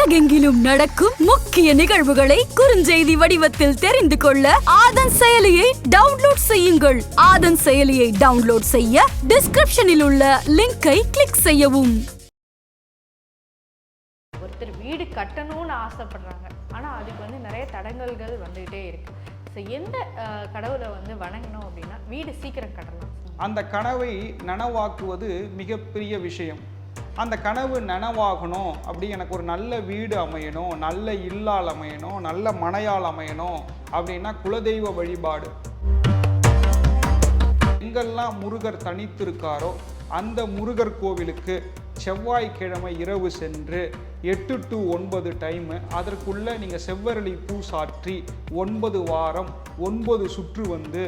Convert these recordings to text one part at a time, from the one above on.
உலகெங்கிலும் நடக்கும் முக்கிய நிகழ்வுகளை குறுஞ்செய்தி வடிவத்தில் தெரிந்து கொள்ள ஆதன் செயலியை டவுன்லோட் செய்யுங்கள். ஆதன் செயலியை டவுன்லோட் செய்ய டிஸ்கிரிப்ஷனில் உள்ள லிங்கை கிளிக் செய்யவும். ஒருத்தர் வீடு கட்டணும்னு ஆசைப்படுறாங்க. ஆனால் அதுக்கு வந்து நிறைய தடங்கல்கள் வந்துகிட்டே இருக்கு. ஸோ எந்த கடவுளை வந்து வணங்கணும் அப்படின்னா வீடு சீக்கிரம் கட்டலாம் அந்த கனவை நனவாக்குவது மிகப்பெரிய விஷயம். அந்த கனவு நனவாகணும் அப்படி எனக்கு ஒரு நல்ல வீடு அமையணும் நல்ல இல்லால் அமையணும் நல்ல மனையால் அமையணும் அப்படின்னா குலதெய்வ வழிபாடு. எங்கெல்லாம் முருகர் தனித்திருக்காரோ அந்த முருகர் கோவிலுக்கு செவ்வாய்க்கிழமை இரவு சென்று எட்டு டு ஒன்பது டைமு அதற்குள்ளே நீங்கள் செவ்வரளி பூ சாற்றி ஒன்பது வாரம் ஒன்பது சுற்று வந்து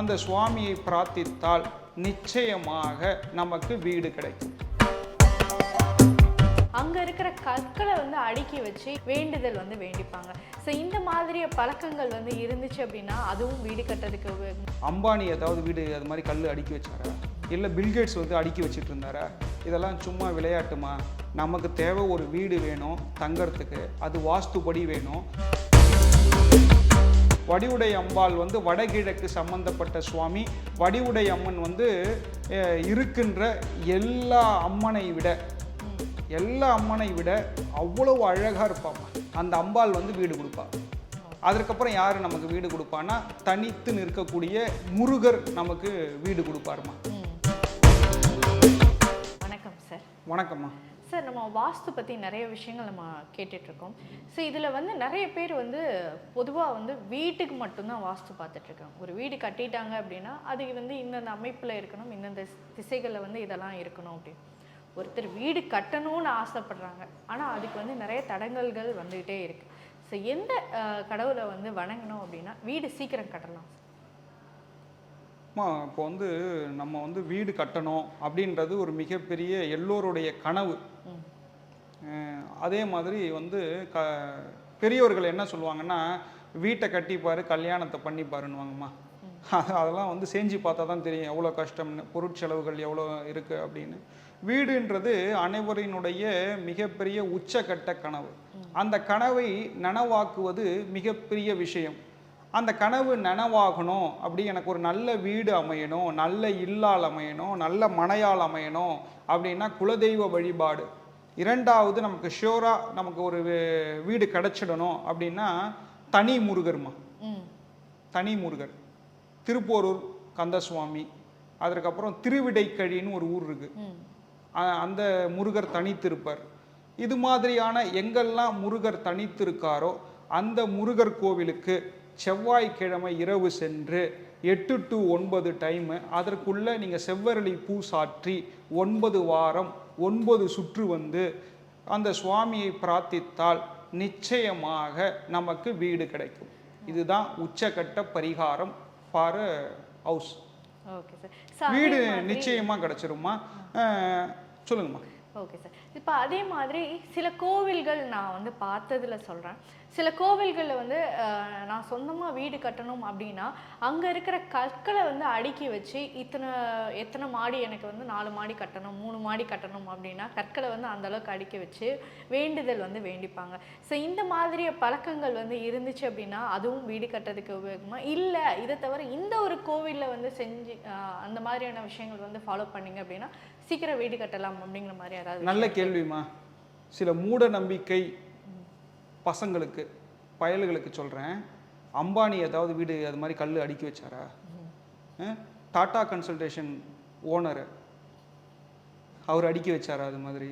அந்த சுவாமியை பிரார்த்தித்தால் நிச்சயமாக நமக்கு வீடு கிடைக்கும். அங்கே இருக்கிற கற்களை வந்து அடுக்கி வச்சு வேண்டுதல் வந்து வேண்டிப்பாங்க. ஸோ இந்த மாதிரி பழக்கங்கள் வந்து இருந்துச்சு அப்படின்னா அதுவும் வீடு கட்டுறதுக்கு உபயோகம். அம்பானி ஏதாவது வீடு அது மாதிரி கல் அடுக்கி வச்சாரா? இல்லை பில்கேட்ஸ் வந்து அடுக்கி வச்சுட்டு இருந்தாரா இதெல்லாம் சும்மா விளையாட்டுமா? நமக்கு தேவை ஒரு வீடு வேணும் தங்கறதுக்கு. அது வாஸ்துபடி வேணும். வடிவுடை அம்பாள் வந்து வடகிழக்கு சம்பந்தப்பட்ட சுவாமி. வடிவுடை அம்மன் வந்து இருக்கின்ற எல்லா அம்மனை விட எல்லா அம்மனை விட அவ்வளவு அழகாக இருப்பாம்மா அந்த அம்பாள் வந்து வீடு கொடுப்பா. அதற்கப்புறம் யார் நமக்கு வீடு கொடுப்பான்னா தனித்து நிற்கக்கூடிய முருகர் நமக்கு வீடு கொடுப்பாருமா. வணக்கம் சார். வணக்கம்மா. சார் நம்ம வாஸ்து பற்றி நிறைய விஷயங்கள் நம்ம கேட்டுட்ருக்கோம். ஸோ இதில் வந்து நிறைய பேர் வந்து பொதுவாக வந்து வீட்டுக்கு மட்டும்தான் வாஸ்து பார்த்துட்ருக்காங்க. ஒரு வீடு கட்டிட்டாங்க அப்படின்னா அது வந்து இந்தந்த அமைப்பில் இருக்கணும் இந்தந்த திசைகளில் வந்து இதெல்லாம் இருக்கணும் அப்படின்னு. ஒருத்தர் வீடு கட்டணும்னு ஆசைப்படுறாங்க. ஆனால் அதுக்கு வந்து நிறைய தடங்கல்கள் வந்துக்கிட்டே இருக்குது ஸோ எந்த கடவுளை வந்து வணங்கணும் அப்படின்னா வீடு சீக்கிரம் கட்டலாம். அம்மா இப்போ வந்து நம்ம வந்து வீடு கட்டணும் அப்படின்றது ஒரு மிகப்பெரிய எல்லோருடைய கனவு. அதே மாதிரி வந்து க பெரியவர்கள் என்ன சொல்லுவாங்கன்னா வீட்டை கட்டிப்பாரு கல்யாணத்தை பண்ணிப்பாருன்னுவாங்கம்மா அது- அதெல்லாம் வந்து செஞ்சு பார்த்தா தான் தெரியும் எவ்வளோ கஷ்டம்னு பொருட்செலவுகள் எவ்வளோ இருக்குது அப்படின்னு. வீடுன்றது அனைவரினுடைய மிகப்பெரிய உச்சக்கட்ட கனவு. அந்த கனவை நனவாக்குவது மிகப்பெரிய விஷயம். அந்த கனவு நனவாகணும் அப்படி எனக்கு ஒரு நல்ல வீடு அமையணும் நல்ல இல்லால் அமையணும் நல்ல மனையால் அமையணும் அப்படின்னா குலதெய்வ வழிபாடு. இரண்டாவது நமக்கு ஷியோராக நமக்கு ஒரு வீடு கிடச்சிடணும் அப்படின்னா தனி முருகர்மா. தனி முருகர். திருப்போரூர் கந்தசுவாமி. அதற்கப்புறம் திருவிடைக்கழின்னு ஒரு ஊர் இருக்கு. ம். அ- அந்த முருகர் தனித்திருப்பார். இது மாதிரியான எங்கெல்லாம் முருகர் தனித்திருக்காரோ அந்த முருகர் கோவிலுக்கு செவ்வாய்க்கிழமை இரவு சென்று எட்டு டு ஒன்பது டைமு அதற்குள்ளே நீங்கள் செவ்வரளி பூ சாற்றி ஒன்பது வாரம் ஒன்பது சுற்று வந்து அந்த சுவாமியை பிரார்த்தித்தால் நிச்சயமாக நமக்கு வீடு கிடைக்கும். இதுதான் உச்சக்கட்ட பரிகாரம் for house okay sir so வீடு நிச்சயமாக கிடச்சிருமா சொல்லுங்கம்மா. ஓகே சார் இப்போ அதே மாதிரி சில கோவில்கள் நான் வந்து பார்த்ததுல சொல்கிறேன் சில கோவில்களில் வந்து நான் சொந்தமாக வீடு கட்டணும் அப்படின்னா அங்கே இருக்கிற கற்களை வந்து அடுக்கி வச்சு இத்தனை எத்தனை மாடி எனக்கு வந்து நாலு மாடி கட்டணும் மூணு மாடி கட்டணும் அப்படின்னா கற்களை வந்து அந்த அளவுக்கு அடுக்கி வச்சு வேண்டுதல் வந்து வேண்டிப்பாங்க. ஸோ இந்த மாதிரி பழக்கங்கள் வந்து இருந்துச்சு அப்படின்னா அதுவும் வீடு கட்டுறதுக்கு உபயோகமா? இல்லை இதை தவிர இந்த ஒரு கோவிலில் வந்து செஞ்சு அந்த மாதிரியான விஷயங்கள் வந்து ஃபாலோ பண்ணீங்க அப்படின்னா சீக்கிரம் வீடு கட்டலாம் அப்படிங்கிற மாதிரி யாராவது நல்ல கேள்விமா. சில மூட நம்பிக்கை பசங்களுக்கு பயல்களுக்கு சொல்கிறேன் அம்பானி ஏதாவது வீடு அது மாதிரி கல் அடுக்கி வச்சாரா? டாட்டா டாடா கன்சல்டேஷன் ஓனரு அவர் அடுக்கி வச்சாரா அது மாதிரி?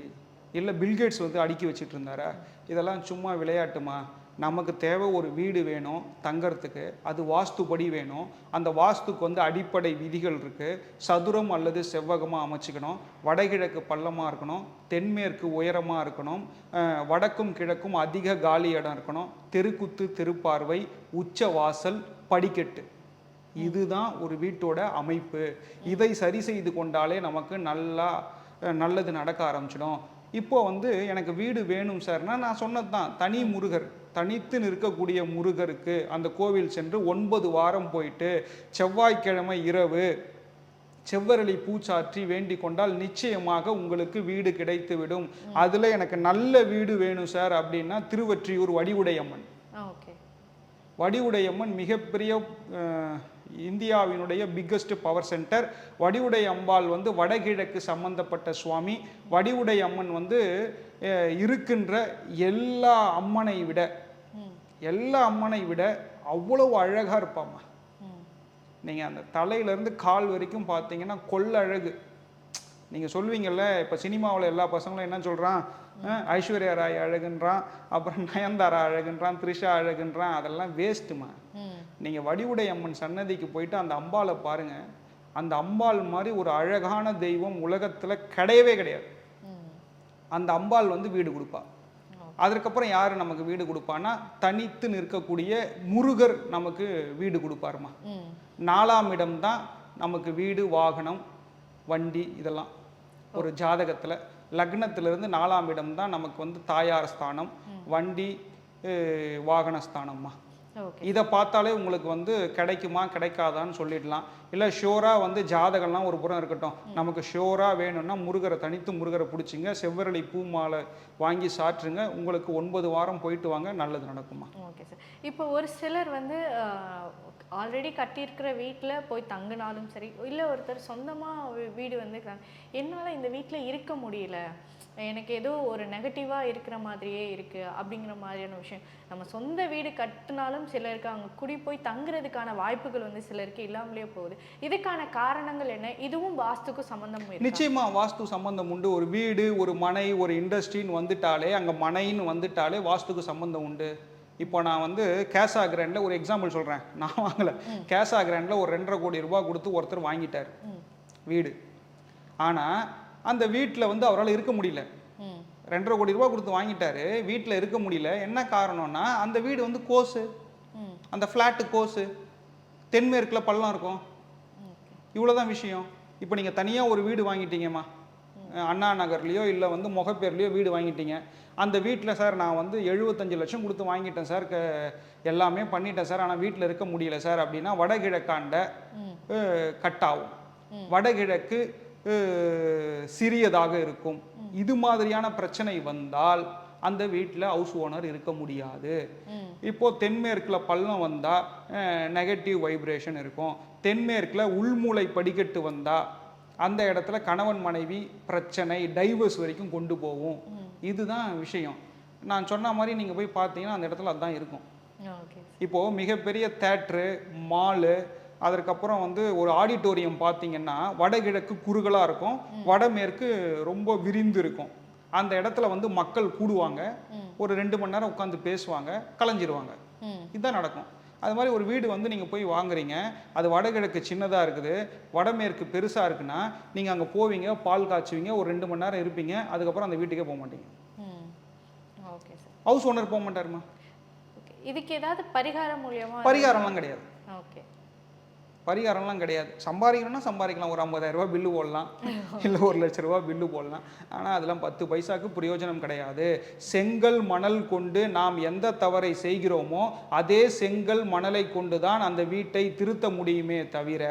இல்லை பில்கேட்ஸ் வந்து அடுக்கி வச்சிட்டு இருந்தாரா? இதெல்லாம் சும்மா விளையாட்டுமா? நமக்கு தேவை ஒரு வீடு வேணும் தங்கறதுக்கு. அது வாஸ்துபடி வேணும். அந்த வாஸ்துக்கு வந்து அடிப்படை விதிகள் இருக்குது சதுரம் அல்லது செவ்வகமாக அமைச்சிக்கணும். வடகிழக்கு பள்ளமாக இருக்கணும். தென்மேற்கு உயரமாக இருக்கணும். வடக்கும் கிழக்கும் அதிக காலி இடம் இருக்கணும். தெருக்குத்து தெருப்பார்வை உச்ச வாசல் படிக்கட்டு. இதுதான் ஒரு வீட்டோட அமைப்பு. இதை சரி செய்து கொண்டாலே நமக்கு நல்லா நல்லது நடக்க ஆரம்பிச்சிடும். இப்போ வந்து எனக்கு வீடு வேணும் சார்னா நான் சொன்னது தான் தனி முருகர் தனித்து நிற்கக்கூடிய முருகருக்கு அந்த கோவில் சென்று ஒன்பது வாரம் போயிட்டு செவ்வாய்க்கிழமை இரவு செவ்வரளி பூச்சாற்றி வேண்டிக் கொண்டால் நிச்சயமாக உங்களுக்கு வீடு கிடைத்து விடும் அதுல எனக்கு நல்ல வீடு வேணும் சார் அப்படின்னா திருவொற்றியூர் வடிவுடையம்மன். ஓகே. வடிவுடையம்மன் மிகப்பெரிய இந்தியாவினுடைய பிக்கஸ்ட் பவர் சென்டர் வடிவுடை அம்பாள் வந்து வடகிழக்கு சம்பந்தப்பட்ட சுவாமி. வடிவுடை அம்மன் வந்து இருக்கின்ற எல்லா அம்மனை விட எல்லா அம்மனை விட அவ்வளவு அழகா இருப்பாம்மா. நீங்கள் அந்த தலையிலேருந்து கால் வரைக்கும் பார்த்தீங்கன்னா கொள்ளழகு நீங்கள் சொல்லுவீங்கல்ல இப்போ சினிமாவில் எல்லா பசங்களும் என்ன சொல்கிறான் ஐஸ்வர்யா ராய் அழகுன்றான் அப்புறம் நயன்தாரா அழகுன்றான் த்ரிஷா அழகுன்றான் அதெல்லாம் வேஸ்ட்டுமா நீங்கள் வடிவுடை அம்மன் சன்னதிக்கு போயிட்டு அந்த அம்பாளை பாருங்க. அந்த அம்பாள் மாதிரி ஒரு அழகான தெய்வம் உலகத்தில் கிடையவே கிடையாது. அந்த அம்பாள் வந்து வீடு கொடுப்பா. அதற்கப்புறம் யார் நமக்கு வீடு கொடுப்பான்னா தனித்து நிற்கக்கூடிய முருகர் நமக்கு வீடு கொடுப்பாருமா. நாலாம் இடம் தான் நமக்கு வீடு வாகனம் வண்டி இதெல்லாம். ஒரு ஜாதகத்தில் லக்னத்திலிருந்து நாலாம் இடம் தான் நமக்கு வந்து தாயார் ஸ்தானம் வண்டி வாகன ஸ்தானம்மா இதை பார்த்தாலே உங்களுக்கு வந்து கிடைக்குமா கிடைக்காதான்னு சொல்லிடலாம். இல்லை ஷோராக வந்து ஜாதகம்லாம் ஒரு புறம் இருக்கட்டும். நமக்கு ஷோராக வேணும்னா முருகரை தனித்து முருகரை பிடிச்சிங்க. செவ்வரளி பூ மாலை வாங்கி சாற்றுங்க. உங்களுக்கு ஒன்பது வாரம் போயிட்டு வாங்க. நல்லது நடக்குமா? Okay sir. இப்போ ஒரு சிலர் வந்து ஆல்ரெடி கட்டியிருக்கிற வீட்டில் போய் தங்கினாலும் சரி இல்லை ஒருத்தர் சொந்தமாக வீடு வந்து என்னால் இந்த வீட்டில் இருக்க முடியல. எனக்கு ஏதோ ஒரு நெகட்டிவாக இருக்கிற மாதிரியே இருக்குது அப்படிங்கிற மாதிரியான விஷயம். நம்ம சொந்த வீடு கட்டினாலும் சிலருக்கு அங்கே குடி போய் தங்குறதுக்கான வாய்ப்புகள் வந்து சிலருக்கு இல்லாமலே போகுது. இதுக்கான காரணங்கள் என்ன? இதுவும் வாஸ்துக்கும் சம்மந்தம் இருக்கு? நிச்சயமா வாஸ்து சம்பந்தம் உண்டு. ஒரு வீடு ஒரு மனை ஒரு இண்டஸ்ட்ரின்னு வந்துட்டாலே அங்கே மனைன்னு வந்துட்டாலே வாஸ்துக்கு சம்பந்தம் உண்டு. இப்போ நான் வந்து கேசா கிராண்டில் ஒரு எக்ஸாம்பிள் சொல்கிறேன் நான் வாங்கலை. கேசா கிராண்டில் ஒரு ரெண்டரை கோடி ரூபாய் கொடுத்து ஒருத்தர் வாங்கிட்டார். வீடு. ஆனால் அந்த வீட்டில் வந்து அவரால் இருக்க முடியல. ரெண்டரை கோடி ரூபாய் கொடுத்து வாங்கிட்டாரு வீட்டில் இருக்க முடியல. என்ன காரணம்னா அந்த வீடு வந்து கோஸு அந்த ஃப்ளாட்டு கோஸு தென்மேற்கில் பள்ளம் இருக்கும். இவ்வளோதான் விஷயம். இப்போ நீங்கள் தனியாக ஒரு வீடு வாங்கிட்டீங்கம்மா. அண்ணா நகர்லேயோ இல்லை வந்து முகப்பேர்லேயோ வீடு வாங்கிட்டீங்க. அந்த வீட்டில் சார் நான் வந்து எழுபத்தஞ்சு லட்சம் கொடுத்து வாங்கிட்டேன் சார். க எல்லாமே பண்ணிட்டேன் சார். ஆனால் வீட்டில் இருக்க முடியல சார். அப்படின்னா வடகிழக்காண்ட ம். அஹ், கட்டாகும். வடகிழக்கு சிறியதாக இருக்கும். இது மாதிரியான பிரச்சனை வந்தால் அந்த வீட்டில் ஹவுஸ் ஓனர் இருக்க முடியாது. ம். இப்போ தென்மேற்கில் பள்ளம் வந்தால் நெகட்டிவ் வைப்ரேஷன் இருக்கும். தென்மேற்கில் உள்மூளை படிக்கட்டு வந்தால் அந்த இடத்துல கணவன் மனைவி பிரச்சனை டைவர்ஸ் வரைக்கும் கொண்டு போகும். இதுதான் விஷயம். நான் சொன்ன மாதிரி நீங்கள் போய் பார்த்தீங்கன்னா அந்த இடத்துல அதுதான் இருக்கும். இப்போது மிகப்பெரிய தேட்ரு மாலு அதற்கப்புறம் வந்து ஒரு ஆடிட்டோரியம் பார்த்தீங்கன்னா வடகிழக்கு குறுகலாக இருக்கும். வடமேற்கு ரொம்ப விரிந்து இருக்கும். அந்த இடத்துல வந்து மக்கள் கூடுவாங்க. ஒரு ரெண்டு மணி நேரம் உட்காந்து பேசுவாங்க கலைஞ்சிருவாங்க. இதுதான் நடக்கும். அது மாதிரி ஒரு வீடு வந்து நீங்கள் போய் வாங்குறீங்க. அது வடகிழக்கு சின்னதாக இருக்குது. வடமேற்கு பெருசாக இருக்குன்னா நீங்கள் அங்கே போவீங்க பால் காய்ச்சுவீங்க ஒரு ரெண்டு மணி நேரம் இருப்பீங்க. அதுக்கப்புறம் அந்த வீட்டுக்கே போக மாட்டீங்க. Okay sir. ஹவுஸ் ஓனர் போக மாட்டாருமா? இதுக்கு ஏதாவது பரிகாரம் மூலியமா பரிகாரம்லாம் கிடையாது. ஓகே. பரிகாரம்லாம் கிடையாது. சம்பாதிக்கணும்னா சம்பாதிக்கலாம். ஒரு 50000 ரூபாய் பில்லு போடலாம். இல்லை ஒரு லட்ச ரூபாய் பில்லு போடலாம். ஆனால் அதெல்லாம் பத்து பைசாக்கு பிரயோஜனம் கிடையாது. செங்கல் மணல் கொண்டு நாம் எந்த தவறை செய்கிறோமோ அதே செங்கல் மணலை கொண்டு தான் அந்த வீட்டை திருத்த முடியுமே தவிர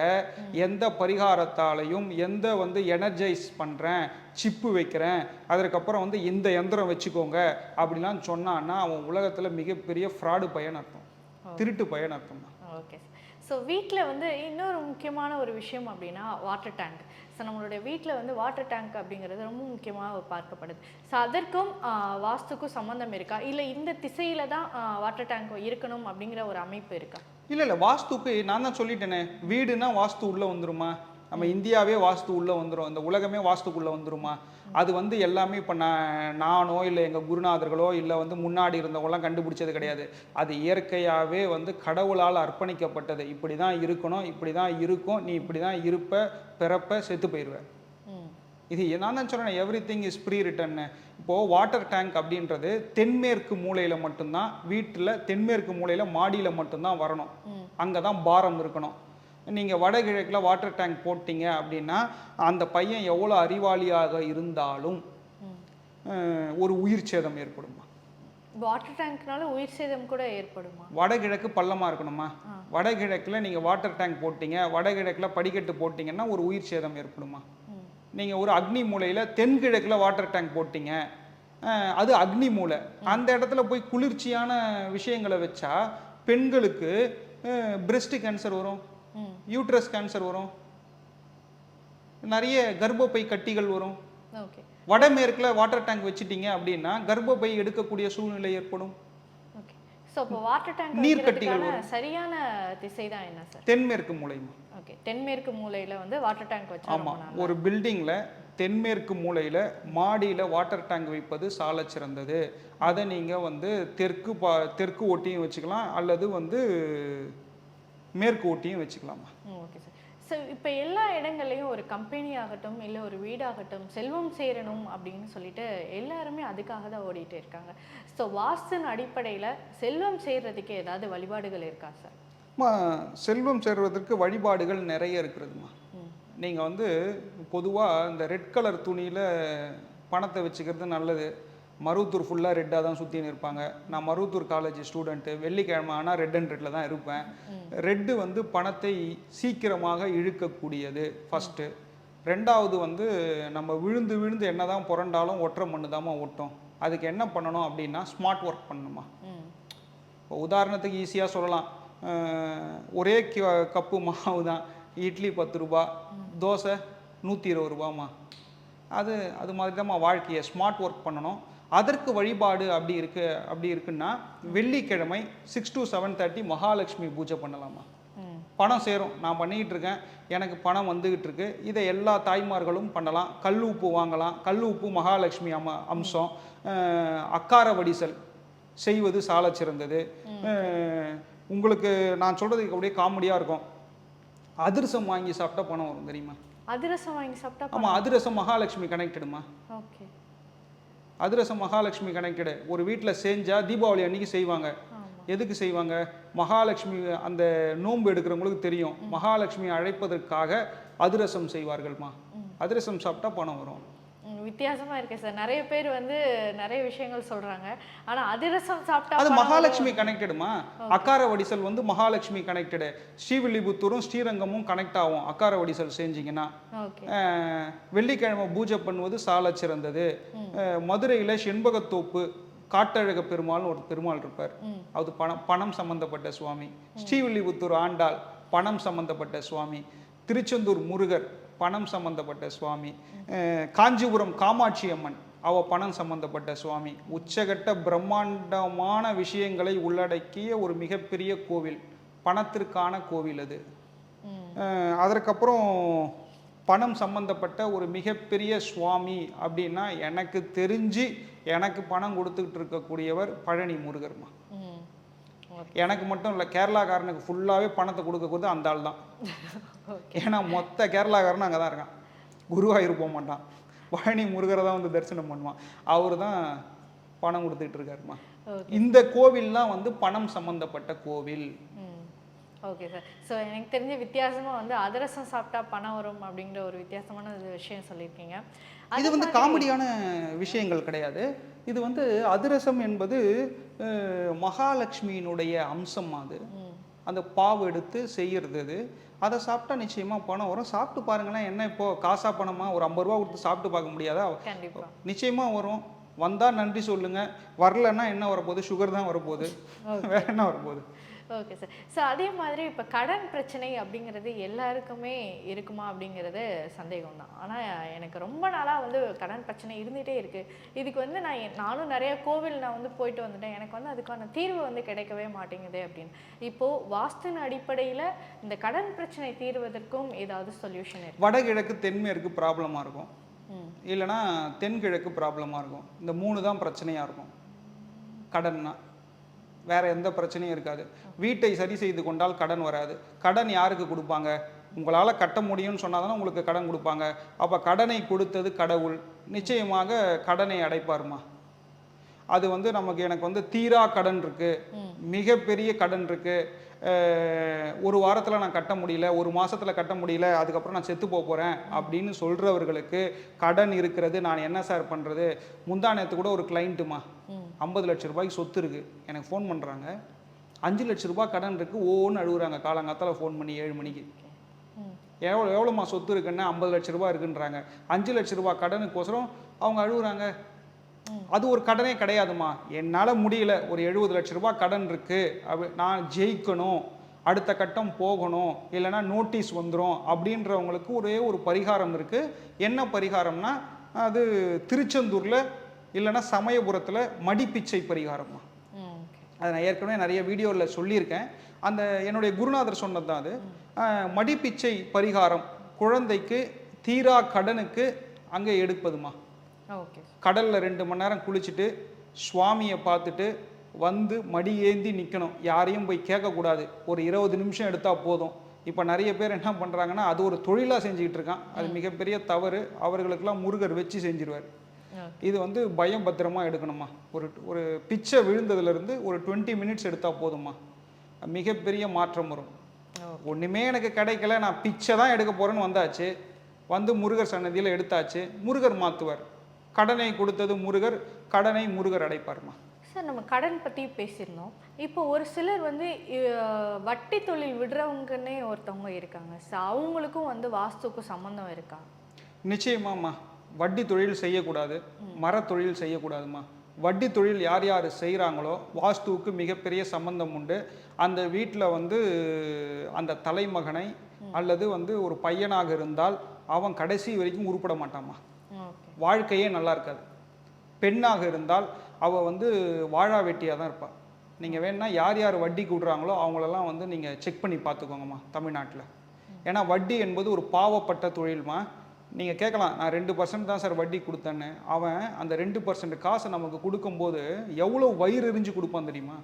எந்த பரிகாரத்தாலையும் எந்த வந்து எனர்ஜைஸ் பண்ணுறேன் சிப்பு வைக்கிறேன் அதற்கப்புறம் வந்து இந்த எந்திரம் வச்சுக்கோங்க அப்படிலாம் சொன்னான்னா அவன் உலகத்தில் மிகப்பெரிய ஃப்ராடு பையன் அர்த்தம். திருட்டு பையன் அர்த்தம் ஓகே ஸோ வீட்டில் வந்து இன்னொரு முக்கியமான ஒரு விஷயம் அப்படின்னா வாட்டர் டேங்க் ஸோ நம்மளுடைய வீட்டில் வந்து வாட்டர் டேங்க் அப்படிங்கிறது ரொம்ப முக்கியமாக பார்க்கப்படுது. ஸோ அதற்கும் வாஸ்துக்கும் சம்மந்தம் இருக்கா? இல்லை இந்த திசையில் தான் வாட்டர் டேங்க் இருக்கணும் அப்படிங்கிற ஒரு அமைப்பு இருக்கா? இல்லை இல்லை. வாஸ்துக்கு நான் தான் சொல்லிட்டேனே. வீடுனா வாஸ்து உள்ளே வந்துருமா? நம்ம இந்தியாவே வாஸ்து உள்ளே வந்துரும். இந்த உலகமே வாஸ்துக்குள்ளே வந்துருமா? அது வந்து எல்லாமே இப்போ நான் நானோ இல்லை எங்கள் குருநாதர்களோ இல்லை வந்து முன்னாடி இருந்தவங்களாம் கண்டுபிடிச்சது கிடையாது. அது இயற்கையாகவே வந்து கடவுளால் அர்ப்பணிக்கப்பட்டது. இப்படி தான் இருக்கணும் இப்படி தான் இருக்கும். நீ இப்படி தான் இருப்ப பிறப்ப செத்து போயிடுவ ம். இது நான் தான் சொல்கிறேன் everything is free return இப்போது வாட்டர் டேங்க் அப்படின்றது தென்மேற்கு மூலையில் மட்டும்தான் வீட்டில் தென்மேற்கு மூலையில் மாடியில் மட்டும்தான் வரணும். அங்கே தான் பாரம் இருக்கணும். நீங்கள் வடகிழக்கில் வாட்டர் டேங்க் போட்டீங்க அப்படின்னா அந்த பையன் எவ்வளோ அறிவாளியாக இருந்தாலும் ஒரு உயிர் சேதம் ஏற்படுமா? வாட்டர் டேங்க்னால உயிர் சேதம் கூட ஏற்படுமா? வடகிழக்கு பள்ளமாக இருக்கணுமா? வடகிழக்கில் நீங்கள் வாட்டர் டேங்க் போட்டீங்க வடகிழக்கில் படிக்கட்டு போட்டிங்கன்னா ஒரு உயிர் சேதம் ஏற்படுமா. நீங்கள் ஒரு அக்னி மூலையில் தென்கிழக்கில் வாட்டர் டேங்க் போட்டீங்க அது அக்னி மூலை. அந்த இடத்துல போய் குளிர்ச்சியான விஷயங்களை வச்சா பெண்களுக்கு பிரெஸ்ட் கேன்சர் வரும் யூட்ரஸ் கேன்சர் வரும். நிறைய கர்ப்பப்பை கட்டிகள் வரும். வடமேற்கில் வாட்டர் டேங்க் வச்சிட்டீங்க அப்படின்னா கர்ப்பப்பை எடுக்கக்கூடிய சூழ்நிலை ஏற்படும். ஓகே. ஸோ இப்போ வாட்டர் டேங்க் நீர்க்கட்டிகள் சரியான திசை தான் என்ன சார்? தென்மேற்கு மூலைமா ஓகே. தென்மேற்கு மூலையில வந்து வாட்டர் டேங்க் வச்சா ஆமாம் ஒரு பில்டிங்கில் தென்மேற்கு மூலையில் மாடியில் வாட்டர் டேங்க் வைப்பது சாலச் சிறந்தது. அதை நீங்கள் வந்து தெற்கு பா தெற்கு ஒட்டியும் வச்சுக்கலாம். அல்லது வந்து மேற்கு ஒட்டியும் வச்சுக்கலாமா ஓகே சார் ஸோ இப்போ எல்லா இடங்கள்லையும் ஒரு கம்பெனி ஆகட்டும் இல்லை ஒரு வீடாகட்டும் செல்வம் சேரணும் அப்படின்னு சொல்லிட்டு எல்லாருமே அதுக்காக தான் ஓடிட்டு இருக்காங்க. ஸோ வாஸ்துன் அடிப்படையில் செல்வம் சேர்றதுக்கு ஏதாவது வழிபாடுகள் இருக்கா சார் செல்வம் சேர்வதற்கு வழிபாடுகள் நிறைய இருக்கிறதுமா. நீங்கள் வந்து பொதுவாக இந்த ரெட் கலர் துணியில் பணத்தை வச்சுக்கிறது நல்லது. மருவத்தூர் ஃபுல்லாக ரெட்டாக தான் சுற்றின்னு இருப்பாங்க. நான் மருவத்தூர் காலேஜ் ஸ்டூடெண்ட்டு வெள்ளிக்கிழமை ஆனால் ரெட் அண்ட் ரெட்டில் தான் இருப்பேன். ரெட்டு வந்து பணத்தை சீக்கிரமாக இழுக்கக்கூடியது ஃபஸ்ட்டு ரெண்டாவது வந்து நம்ம விழுந்து விழுந்து என்ன தான் புரண்டாலும் ஒற்றை மண்ணு தாம்மா ஒட்டும். அதுக்கு என்ன பண்ணணும் அப்படின்னா ஸ்மார்ட் ஒர்க் பண்ணணுமா இப்போ உதாரணத்துக்கு ஈஸியாக சொல்லலாம். ஒரே கி- கப்பு மாவு தான். இட்லி பத்து ரூபா தோசை நூற்றி இருபது ரூபாம்மா. அது அது மாதிரி தான்மா வாழ்க்கையை ஸ்மார்ட் ஒர்க் பண்ணணும். அதற்கு வழிபாடு அப்படி இருக்கு அப்படி இருக்குன்னா வெள்ளிக்கிழமை six to seven thirty Mahalakshmi பூஜை பண்ணலாமா? பணம் சேரும். நான் பண்ணிக்கிட்டு இருக்கேன். எனக்கு பணம் வந்துகிட்டு இருக்கு. இதை எல்லா தாய்மார்களும் பண்ணலாம். கல் உப்பு வாங்கலாம். கல் உப்பு மகாலட்சுமி அம அம்சம். அக்கார வடிசல். செய்வது சாலச் சிறந்தது. உங்களுக்கு நான் சொல்றது அப்படியே காமெடியாக இருக்கும். அதிரசம் வாங்கி சாப்பிட்டா பணம் வரும் தெரியுமா? அதிரசம் வாங்கி சாப்பிட்டா ஆமாம் அதிரசம் மகாலட்சுமி கனெக்டடுமா ஓகே. அதிரசம் மகாலட்சுமி கனெக்டடு ஒரு வீட்டில் செஞ்சா தீபாவளி அன்னைக்கு செய்வாங்க. எதுக்கு செய்வாங்க? மகாலட்சுமி அந்த நோன்பு எடுக்கிறவங்களுக்கு தெரியும். மகாலட்சுமி அழைப்பதற்காக அதிரசம் செய்வார்கள்மா. அதிரசம் சாப்பிட்டா பணம் வரும். வித்தியாசமா இருக்கு சார். நிறைய பேர் வந்து நிறைய விஷயங்கள் சொல்றாங்க. ஆனா அதிரசம் சாப்பிட்டா அது மகாலட்சுமி கனெக்டடுமா? அக்கார வடிசல் வந்து மகாலட்சுமி கனெக்டடு. ஸ்ரீவில்லிபுத்தூரும் ஸ்ரீரங்கமும் கனெக்ட் ஆகும் அக்கார வடிசல் செஞ்சீங்கன்னா. வெள்ளிக்கிழமை பூஜை பண்ணுவது சாலச் சிறந்தது. மதுரையில செண்பகத்தோப்பு காட்டழக பெருமாள்னு ஒரு பெருமாள் இருப்பார். அது பணம் பணம் சம்பந்தப்பட்ட சுவாமி. ஸ்ரீவில்லிபுத்தூர் ஆண்டாள் பணம் சம்பந்தப்பட்ட சுவாமி. திருச்செந்தூர் முருகர் பணம் சம்பந்தப்பட்ட சுவாமி காஞ்சிபுரம் காமாட்சி அம்மன் அவ பணம் சம்பந்தப்பட்ட சுவாமி. உச்சகட்ட பிரம்மாண்டமான விஷயங்களை உள்ளடக்கிய ஒரு மிகப்பெரிய கோவில் பணத்திற்கான கோவில் அது. அதற்கப்புறம் பணம் சம்பந்தப்பட்ட ஒரு மிகப்பெரிய சுவாமி அப்படின்னா எனக்கு தெரிஞ்சு எனக்கு பணம் கொடுத்துக்கிட்டு இருக்கக்கூடியவர் பழனி முருகர்மா. எனக்கு மட்டும் இல்லை கேரளாக்காரனுக்கு ஃபுல்லாகவே பணத்தை கொடுக்கறது அந்த ஆள் தான். ஏன்னா மொத்த கேரளாக்காரனும் அங்கே தான் இருக்கான். குருவாயூர் போக மாட்டான். பழனி முருகரை தான் வந்து தரிசனம் பண்ணுவான். அவர் தான் பணம் கொடுத்துக்கிட்டு இருக்காருமா. இந்த கோவில்லாம் வந்து பணம் சம்பந்தப்பட்ட கோவில். ஓகே சார் ஸோ எனக்கு தெரிஞ்ச வித்தியாசமா வந்து அதிரசம் சாப்பிட்டா பணம் வரும் அப்படிங்கிற ஒரு வித்தியாசமான விஷயம் சொல்லியிருக்கீங்க. இது வந்து காமெடியான விஷயங்கள் கிடையாது. இது வந்து அதிரசம் என்பது மகாலட்சுமியினுடைய அம்சம் அது. அந்த பாவு எடுத்து செய்யறது அது அதை சாப்பிட்டா நிச்சயமா பணம் வரும். சாப்பிட்டு பாருங்களேன் என்ன இப்போ காசா பணமா? ஒரு ஐம்பது ரூபா கொடுத்து சாப்பிட்டு பார்க்க முடியாதா? கண்டிப்பா. நிச்சயமா வரும். வந்தா நன்றி சொல்லுங்க. வரலன்னா என்ன வரப்போகுது? சுகர் தான் வரப்போகுது. வேற என்ன வரப்போகுது? ஓகே சார் ஸோ அதே மாதிரி இப்போ கடன் பிரச்சனை அப்படிங்கிறது எல்லாருக்குமே இருக்குமா அப்படிங்கிறது சந்தேகம் தான் ஆனால் எனக்கு ரொம்ப நாளாக வந்து கடன் பிரச்சனை இருந்துகிட்டே இருக்குது இதுக்கு வந்து நான் நானும் நிறைய கோவில் நான் வந்து போயிட்டு வந்துட்டேன். எனக்கு வந்து அதுக்கான தீர்வு வந்து கிடைக்கவே மாட்டேங்குது அப்படின்னு. இப்போது வாஸ்துவின் அடிப்படையில் இந்த கடன் பிரச்சனை தீர்வதற்கும் ஏதாவது சொல்யூஷன் இருக்கு? வடகிழக்கு தென்மேற்கு ப்ராப்ளமாக இருக்கும். ம். இல்லைன்னா தென்கிழக்கு ப்ராப்ளமாக இருக்கும். இந்த மூணு தான் பிரச்சனையாக இருக்கும். கடன்னா. வேற எந்த பிரச்சனையும் இருக்காது. வீட்டை சரி செய்து கொண்டால் கடன் வராது. கடன் யாருக்கு கொடுப்பாங்க? உங்களால் கட்ட முடியும்னு சொன்னால் தானே உங்களுக்கு கடன் கொடுப்பாங்க. அப்போ கடனை கொடுத்தது கடவுள். நிச்சயமாக கடனை அடைப்பாருமா? அது வந்து நமக்கு எனக்கு வந்து தீரா கடன் இருக்குது மிகப்பெரிய கடன் இருக்குது ஒரு வாரத்தில் நான் கட்ட முடியல ஒரு மாதத்தில் கட்ட முடியல அதுக்கப்புறம் நான் செத்து போக போகிறேன் அப்படின்னு சொல்கிறவர்களுக்கு கடன் இருக்கிறது நான் என்ன சார் பண்ணுறது முந்தா நேத்து கூட ஒரு கிளைண்ட்டுமா ஐம்பது லட்ச ரூபாய்க்கு சொத்து இருக்குது எனக்கு ஃபோன் பண்ணுறாங்க அஞ்சு லட்ச ரூபாய் கடன் இருக்குது ஓன்னு அழுகுறாங்க. காலங்காத்தால் ஃபோன் பண்ணி ஏழு மணிக்கு. எவ்வளோ எவ்வளோமா சொத்து இருக்குன்னா ஐம்பது லட்ச ரூபாய் இருக்குன்றாங்க. அஞ்சு லட்ச ரூபாய் கடனுக்கோசரம் அவங்க அழுகுறாங்க. அது ஒரு கடனே கிடையாதுமா. என்னால் முடியல. ஒரு எழுபது லட்ச ரூபாய் கடன் இருக்குது அப்படி நான் ஜெயிக்கணும். அடுத்த கட்டம் போகணும். இல்லைன்னா நோட்டீஸ் வந்துடும் அப்படின்றவங்களுக்கு ஒரே ஒரு பரிகாரம் இருக்குது என்ன பரிகாரம்னா அது திருச்செந்தூரில் இல்லைன்னா சமயபுரத்தில் மடிப்பிச்சை பரிகாரம்மா. அதை நான் ஏற்கனவே நிறைய வீடியோவில் சொல்லியிருக்கேன். அந்த என்னுடைய குருநாதர் சொன்னது தான் அது மடிப்பிச்சை பரிகாரம் குழந்தைக்கு தீரா கடனுக்கு அங்கே எடுப்பதுமா. கடலில் ரெண்டு மணி நேரம் குளிச்சுட்டு சுவாமியை பார்த்துட்டு வந்து மடி ஏந்தி நிற்கணும் யாரையும் போய் கேட்கக்கூடாது. ஒரு இருபது நிமிஷம் எடுத்தால் போதும். இப்போ நிறைய பேர் என்ன பண்ணுறாங்கன்னா அது ஒரு தொழிலாக செஞ்சுக்கிட்டு இருக்கான். அது மிகப்பெரிய தவறு. அவர்களுக்கெல்லாம் முருகர் வச்சு செஞ்சிருவார். இது வந்து பயம் பத்திரமா எடுக்கணுமா ஒரு ஒரு பிச்சை விழுந்ததுலேருந்து ஒரு டுவெண்ட்டி மினிட்ஸ் எடுத்தால் போதுமா மிகப்பெரிய மாற்றம் வரும். ஒன்றுமே எனக்கு கிடைக்கல நான் பிச்சை தான் எடுக்க போகிறேன்னு வந்தாச்சு. வந்து முருகர் சன்னதியில் எடுத்தாச்சு. முருகர் மாற்றுவார் கடனை கொடுத்தது முருகர் கடனை முருகர் அடைப்பார்மா. சார் நம்ம கடன் பற்றி பேசியிருந்தோம். இப்போ ஒரு சிலர் வந்து வட்டி தொழில் விடுறவங்கன்னே ஒருத்தவங்க இருக்காங்க. சார் அவங்களுக்கும் வந்து வாஸ்துக்கும் சம்மந்தம் இருக்கா? நிச்சயமாம்மா. வட்டி தொழில் செய்யக்கூடாது மரத் தொழில் செய்யக்கூடாதும்மா வட்டி தொழில் யார் யார் செய்கிறாங்களோ வாஸ்துவுக்கு மிகப்பெரிய சம்பந்தம் உண்டு. அந்த வீட்டில் வந்து அந்த தலைமகனை அல்லது வந்து ஒரு பையனாக இருந்தால் அவன் கடைசி வரைக்கும் உருப்பட மாட்டாம்மா. ஓகே. வாழ்க்கையே நல்லா இருக்காது. பெண்ணாக இருந்தால் அவள் வந்து வாழா வெட்டியாக தான் இருப்பாள் நீங்கள் வேணா யார் யார் வட்டிக்கு விடுறாங்களோ அவங்களெல்லாம் வந்து நீங்கள் செக் பண்ணி பார்த்துக்கோங்கம்மா தமிழ்நாட்டில். ஏன்னா வட்டி என்பது ஒரு பாவப்பட்ட தொழில்மா. நீங்கள் கேட்கலாம் நான் ரெண்டு பர்சன்ட் தான் சார் வட்டி கொடுத்தேன்னு. அவன் அந்த ரெண்டு பர்சன்ட் காசை நமக்கு கொடுக்கும்போது எவ்வளோ வயிறு எரிஞ்சு கொடுப்பான் தெரியுமா?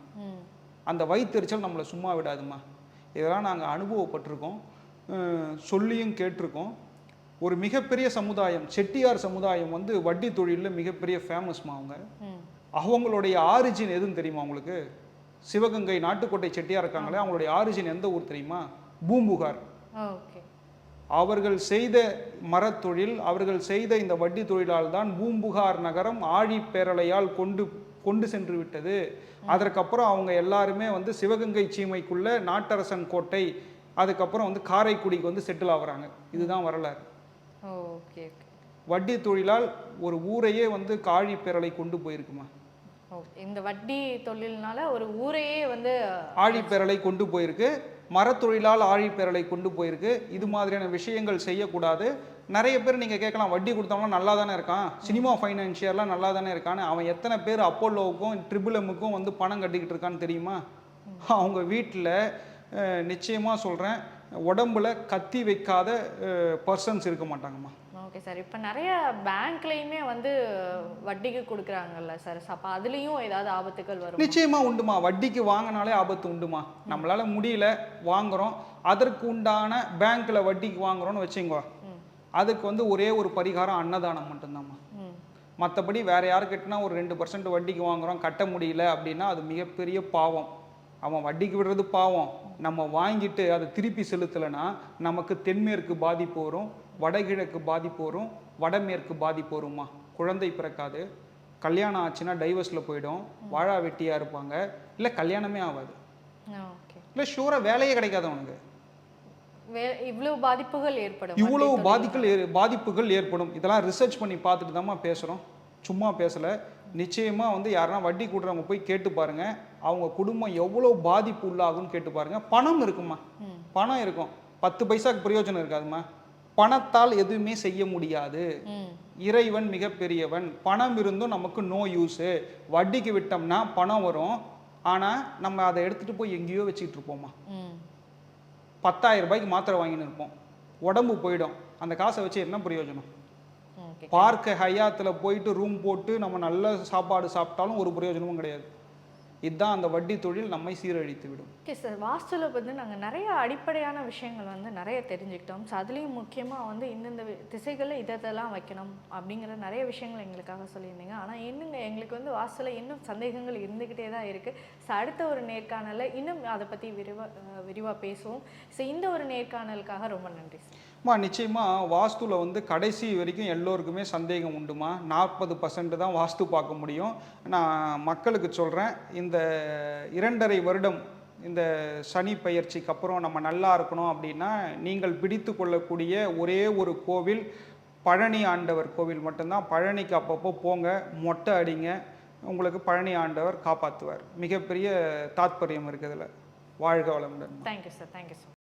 அந்த வயிற்றெரிச்சல் நம்மளை சும்மா விடாதுமா? இதெல்லாம் நாங்கள் அனுபவப்பட்டிருக்கோம். சொல்லியும் கேட்டிருக்கோம். ஒரு மிகப்பெரிய சமுதாயம் செட்டியார் சமுதாயம் வந்து வட்டி தொழிலில் மிகப்பெரிய ஃபேமஸ்மா அவங்க? அவங்களுடைய ஆரிஜின் எதுன்னு தெரியுமா உங்களுக்கு? சிவகங்கை நாட்டுக்கோட்டை செட்டியார் இருக்காங்களே அவங்களுடைய ஆரிஜின் எந்த ஊர் தெரியுமா? பூம்புகார். ஓகே. அவர்கள் செய்த மரத்தொழில் அவர்கள் செய்த இந்த வட்டி தொழிலால் தான் பூம்புகார் நகரம் ஆழி பேரலையால் கொண்டு கொண்டு சென்று விட்டது. அதற்கப்புறம் அவங்க எல்லாருமே வந்து சிவகங்கை சீமைக்குள்ள நாட்டரசன் கோட்டை அதுக்கப்புறம் வந்து காரைக்குடிக்கு வந்து செட்டில் ஆகுறாங்க. இதுதான் வரலாறு. ஓகே வட்டி தொழிலால் ஒரு ஊரையே வந்து காழி பேரலை கொண்டு போயிருக்குமா? ஓகே இந்த வட்டி தொழில்னால ஒரு ஊரையே வந்து ஆழிப்பேரலை கொண்டு போயிருக்கு. மரத்தொழிலால் ஆழிப்பேரலை கொண்டு போயிருக்கு. இது மாதிரியான விஷயங்கள் செய்யக்கூடாது. நிறைய பேர் நீங்கள் கேட்கலாம் வட்டி கொடுத்தவங்களாம் நல்லா தானே இருக்கான்? சினிமா ஃபைனான்ஷியர்லாம் நல்லா தானே இருக்கான்னு? அவன் எத்தனை பேர் அப்போலோவுக்கும் ட்ரிபிள் எம்முக்கும் வந்து பணம் கட்டிக்கிட்டு இருக்கான்னு தெரியுமா? அவங்க வீட்டில் நிச்சயமாக சொல்கிறேன் உடம்புல கத்தி வைக்காத பர்சன்ஸ் இருக்க மாட்டாங்கம்மா. ஓகே சார் இப்போ நிறைய பேங்க்லேயுமே வந்து வட்டிக்கு கொடுக்குறாங்கல்ல சார் அப்போ அதுலேயும் ஏதாவது ஆபத்துகள் வரும்? நிச்சயமா உண்டுமா? வட்டிக்கு வாங்கினாலே ஆபத்து உண்டுமா? நம்மளால முடியல வாங்குறோம். அதற்கு உண்டான பேங்க்ல வட்டிக்கு வாங்குறோம்னு வச்சுக்கோ ம். அதுக்கு வந்து ஒரே ஒரு பரிகாரம் அன்னதானம் மட்டும்தாம்மா. மற்றபடி வேற யாருக்கிட்டனா ஒரு ரெண்டு பர்சன்ட் வட்டிக்கு வாங்குறோம் கட்ட முடியல அப்படின்னா அது மிகப்பெரிய பாவம். அவன் வட்டிக்கு விடுறது பாவம். நம்ம வாங்கிட்டு அதை திருப்பி செலுத்தலைன்னா நமக்கு தென்மேற்கு பாதிப்பு வரும். வடகிழக்கு பாதிப்பு வரும் வடமேற்கு பாதிப்பு வருமா குழந்தை பிறக்காது. கல்யாணம் ஆச்சுன்னா டைவர்ஸில் போயிடும். வாழா வெட்டியாக இருப்பாங்க. இல்லை கல்யாணமே ஆகாது இல்லை ஷூராக வேலையே கிடைக்காது அவனுக்கு. இவ்வளவு பாதிப்புகள் ஏற்படும். இவ்வளவு. பாதிப்புகள் பாதிப்புகள் ஏற்படும். இதெல்லாம் ரிசர்ச் பண்ணி பார்த்துட்டு தாம்மா பேசுகிறோம் சும்மா பேசலை. நிச்சயமாக வந்து யாருன்னா வட்டி கூட்டுறவங்க போய் கேட்டு பாருங்க. அவங்க குடும்பம் எவ்வளோ பாதிப்பு உள்ளாகும்னு கேட்டு பாருங்க. பணம் இருக்குமா பணம் இருக்கும். பத்து பைசாக்கு பிரயோஜனம் இருக்காதும்மா. பணத்தால் எதுவுமே செய்ய முடியாது. இறைவன் மிகப்பெரியவன். பணம் இருந்தும் நமக்கு நோ யூஸு வட்டிக்கு விட்டோம்னா பணம் வரும். ஆனால் நம்ம அதை எடுத்துகிட்டு போய் எங்கேயோ வச்சுக்கிட்டு இருப்போம்மா ம். பத்தாயிரம் ரூபாய்க்கு மாத்திரை வாங்கின்னு இருப்போம். உடம்பு போயிடும். அந்த காசை வச்சு என்ன பிரயோஜனம்? பார்க்க ஹயாத்தில் போயிட்டு ரூம் போட்டு நம்ம நல்ல சாப்பாடு சாப்பிட்டாலும் ஒரு பிரயோஜனமும் கிடையாது. இதுதான் அந்த வட்டி தொழில் நம்மை சீரழித்து விடும் ஓகே சார் வாஸ்துல வந்து நாங்கள் நிறைய அடிப்படையான விஷயங்கள் வந்து நிறைய தெரிஞ்சுக்கிட்டோம். ஸோ அதுலேயும் முக்கியமாக வந்து இந்தந்த வி- திசைகளில் இதெல்லாம் வைக்கணும் அப்படிங்கிற நிறைய விஷயங்கள் எங்களுக்காக சொல்லியிருந்தீங்க. ஆனால் இன்னுங்க எங்களுக்கு வந்து வாஸ்துல இன்னும் சந்தேகங்கள் இருந்துக்கிட்டே தான் இருக்குது ஸோ அடுத்த ஒரு நேர்காணலில் இன்னும் அதை பற்றி விரிவாக விரிவாக பேசுவோம். ஸோ இந்த ஒரு நேர்காணலுக்காக ரொம்ப நன்றி சார் மா நிச்சயமாக வாஸ்துவில் வந்து கடைசி வரைக்கும் எல்லோருக்குமே சந்தேகம் உண்டுமா? நாற்பது பர்சன்ட் தான் வாஸ்து பார்க்க முடியும். நான் மக்களுக்கு சொல்கிறேன் இந்த இரண்டரை வருடம் இந்த சனி பயிற்சிக்கு அப்புறம் நம்ம நல்லா இருக்கணும் அப்படின்னா நீங்கள் பிடித்து கொள்ளக்கூடிய ஒரே ஒரு கோவில் பழனி ஆண்டவர் கோவில் மட்டும்தான். பழனிக்கு அப்பப்போ போங்க மொட்டை அடிங்க உங்களுக்கு பழனி ஆண்டவர் காப்பாற்றுவார் மிகப்பெரிய தாத்பரியம் இருக்குதுல வாழ்க வளமுடன். Thank you sir thank you sir